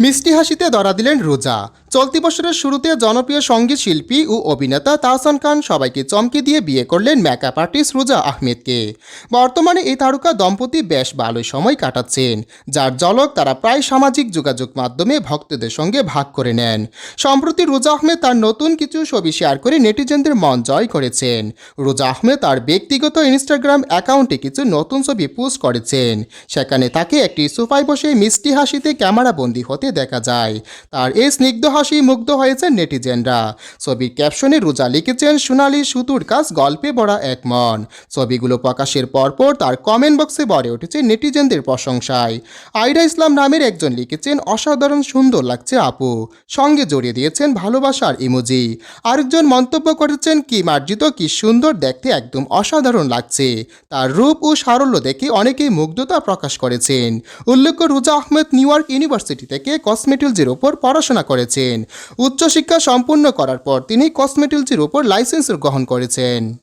মিষ্টি হাসিতে ধরা দিলেন রোজা। চলতি বছরের শুরুতে জনপ্রিয় সংগীত শিল্পী ও অভিনেতা তাহসান খান সবাইকে চমকে দিয়ে বিয়ে করলেন মেকআপ আর্টিস্ট রোজা আহমেদকে। বর্তমানে এই তারকা দম্পতি বেশ ভালোই সময় কাটাচ্ছেন, যার জলক তারা প্রায় সামাজিক যোগাযোগ মাধ্যমে ভক্তদের সঙ্গে ভাগ করে নেন। সম্প্রতি রোজা আহমেদ তার নতুন কিছু ছবি শেয়ার করে নেটিজেনদের মন জয় করেছেন। রোজা আহমেদ তার ব্যক্তিগত ইনস্টাগ্রাম অ্যাকাউন্টে কিছু নতুন ছবি পোস্ট করেছেন। সেখানে তাকে একটি সোফায় বসে মিষ্টি হাসিতে ক্যামেরা বন্দী হতে দেখা যায়। তার এই স্নিগ্ধ হাসি মুগ্ধ হয়েছেন নেটিজেনরা। ছবির ক্যাপশনে রোজা লিখেছেন সোনালি সুতুর কাজ গল্পে বড়া এক মন। ছবিগুলো প্রকাশের পরপর তার কমেন্ট বক্সে ভরে উঠেছে নেটিজেনদের প্রশংসায়। আইরা ইসলাম নামের একজন লিখেছেন, অসাধারণ সুন্দর লাগছে আপু। সঙ্গে জড়িয়ে দিয়েছেন ভালোবাসার ইমোজি। আরেকজন মন্তব্য করেছেন, কি মার্জিত, কি সুন্দর, দেখতে একদম অসাধারণ লাগছে। তার রূপ ও সারল্য দেখে অনেকেই মুগ্ধতা প্রকাশ করেছেন। উল্লেখ্য, রুজা আহমেদ নিউ ইউনিভার্সিটি থেকে কসমেটিলজির ওপর পড়াশোনা করেছেন। উচ্চশিক্ষা সম্পূর্ণ করার পর তিনি কসমেটিলজির ওপর লাইসেন্স গ্রহণ করেছেন।